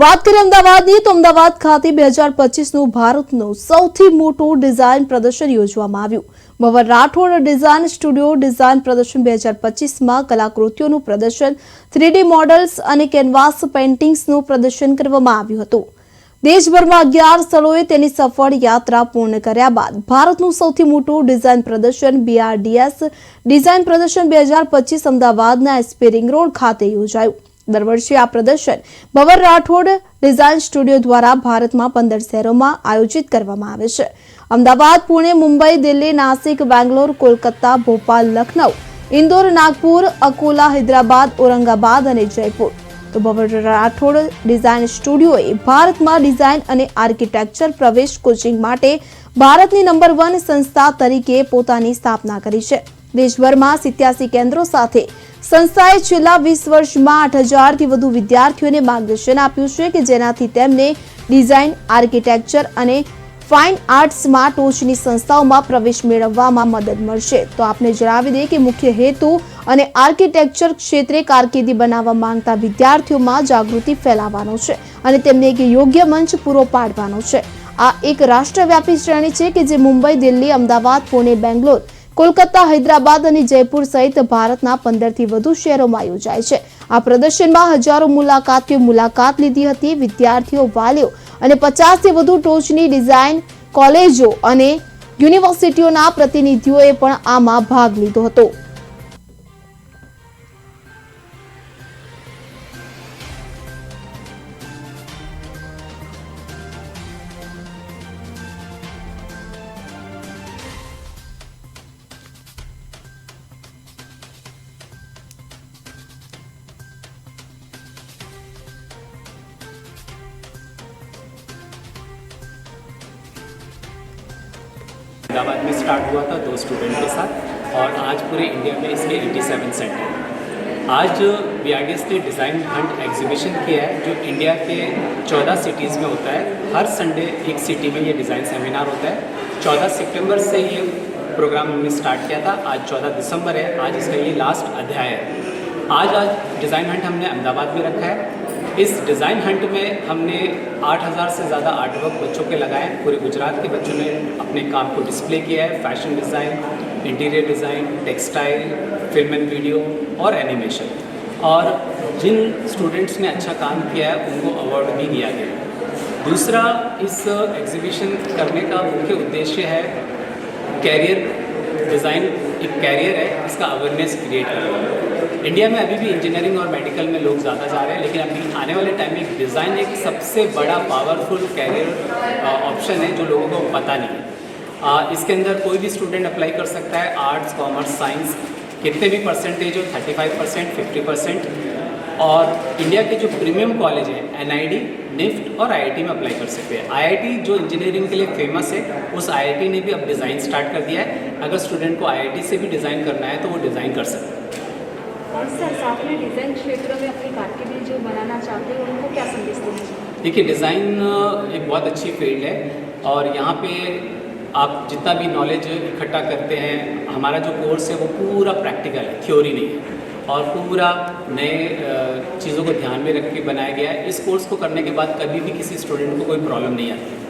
વાત કરીએ અમદાવાદની તો અમદાવાદ ખાતે બે હજાર પચીસનું ભારતનું સૌથી મોટું ડિઝાઇન પ્રદર્શન યોજવામાં આવ્યું મવર રાઠોડ ડિઝાઇન સ્ટુડિયો ડિઝાઇન પ્રદર્શન બે હજાર પચીસમાં કલાકૃતિઓનું પ્રદર્શન થ્રીડી મોડલ્સ અને કેનવાસ પેઇન્ટિંગ્સનું પ્રદર્શન કરવામાં આવ્યું હતું દેશભરમાં અગિયાર સ્થળોએ તેની સફળ યાત્રા પૂર્ણ કર્યા બાદ ભારતનું સૌથી મોટું ડિઝાઇન પ્રદર્શન બીઆરડીએસ ડિઝાઇન પ્રદર્શન બે હજાર પચીસ અમદાવાદના એસપી રિંગ રોડ ખાતે યોજાયું દર વર્ષે આ પ્રદર્શન ભવર રાઠોડ ડિઝાઇન સ્ટુડિયો દ્વારા ભારતમાં પંદર શહેરોમાં આયોજિત કરવામાં આવે છે અમદાવાદ પુણે મુંબઈ દિલ્હી નાસિક બેંગ્લોર કોલકાતા ભોપાલ લખનઉ ઇન્દોર નાગપુર અકોલા હૈદરાબાદ ઔરંગાબાદ અને જયપુર તો ભવર રાઠોડ ડિઝાઇન સ્ટુડિયોએ ભારતમાં ડિઝાઇન અને આર્કિટેક્ચર પ્રવેશ કોચિંગ માટે ભારતની નંબર વન સંસ્થા તરીકે પોતાની સ્થાપના કરી છે દેશભરમાં સિત્યાસી કેન્દ્રો સાથે સંસ્થાએ છેલ્લા વીસ વર્ષમાં આઠ હજારથી વધુ વિદ્યાર્થીઓને માર્ગદર્શન આપ્યું છે કે જેનાથી તેમને ડિઝાઇન આર્કિટેક્ચર અને ફાઇન આર્ટ્સમાં ટોચની સંસ્થાઓમાં પ્રવેશ મેળવવામાં મદદ મળશે તો આપને જણાવી દઈએ કે મુખ્ય હેતુ અને આર્કિટેક્ચર ક્ષેત્રે કારકિર્દી બનાવવા માંગતા વિદ્યાર્થીઓમાં જાગૃતિ ફેલાવવાનો છે અને તેમને એક યોગ્ય મંચ પૂરો પાડવાનો છે આ એક રાષ્ટ્રવ્યાપી શ્રેણી છે કે જે મુંબઈ દિલ્હી અમદાવાદ પુણે બેંગ્લોર કોલકાતા હૈદરાબાદ અને જયપુર સહિત ભારતના પંદરથી વધુ શહેરોમાં યોજાય છે આ પ્રદર્શનમાં હજારો મુલાકાતીઓ મુલાકાત લીધી હતી વિદ્યાર્થીઓ વાલીઓ અને પચાસથી વધુ ટોચની ડિઝાઇન કોલેજો અને યુનિવર્સિટીઓના પ્રતિનિધિઓએ પણ આમાં ભાગ લીધો હતો अहमदाबाद में स्टार्ट हुआ था दो स्टूडेंट के साथ और आज पूरे इंडिया में इसके 87 सेंटर हैं आज एस ने डिज़ाइन हंट एग्जीबिशन किया है जो इंडिया के 14 सिटीज़ में होता है हर संडे एक सिटी में ये डिज़ाइन सेमिनार होता है 14 सितंबर से ये प्रोग्राम हमने स्टार्ट किया था आज 14 दिसंबर है आज इसका ये लास्ट अध्याय है आज आज डिज़ाइन हंट हमने अहमदाबाद में रखा है इस डिज़ाइन हंट में हमने 8000 से ज़्यादा आर्टवर्क बच्चों के लगाए पूरे गुजरात के बच्चों ने अपने काम को डिस्प्ले किया है fashion design interior design textile film and video और एनिमेशन और जिन स्टूडेंट्स ने अच्छा काम किया है उनको अवार्ड भी दिया गया दूसरा इस एग्जीबिशन करने का मुख्य उद्देश्य है कैरियर डिज़ाइन एक कैरियर है इसका अवेयरनेस क्रिएट है इंडिया में अभी भी इंजीनियरिंग और मेडिकल में लोग ज़्यादा जा रहे हैं लेकिन अभी आने वाले टाइम में डिज़ाइन एक सबसे बड़ा पावरफुल कैरियर ऑप्शन है जो लोगों को पता नहीं है uh, इसके अंदर कोई भी स्टूडेंट अप्लाई कर सकता है आर्ट्स कॉमर्स साइंस कितने भी परसेंटेज हो thirty five percent fifty percent और इंडिया के जो प्रीमियम कॉलेज हैं एनआईडी निफ्ट और आईआईटी में अप्लाई कर सकते हैं आईआईटी जो इंजीनियरिंग के लिए फेमस है उस आईआईटी ने भी अब डिज़ाइन स्टार्ट कर दिया है अगर स्टूडेंट को आईआईटी से भी डिज़ाइन करना है तो वो डिज़ाइन कर सकते हैं और सर साथ में डिज़ाइन क्षेत्र में अपनी कारकिर्दी जो बनाना चाहते हैं उनको क्या संदेश देना देखिए डिज़ाइन एक बहुत अच्छी फील्ड है और यहाँ पे आप जितना भी नॉलेज इकट्ठा करते हैं हमारा जो कोर्स है वो पूरा प्रैक्टिकल है थ्योरी नहीं है और पूरा नए चीज़ों को ध्यान में रख के बनाया गया है इस कोर्स को करने के बाद कभी भी किसी स्टूडेंट को कोई प्रॉब्लम नहीं आती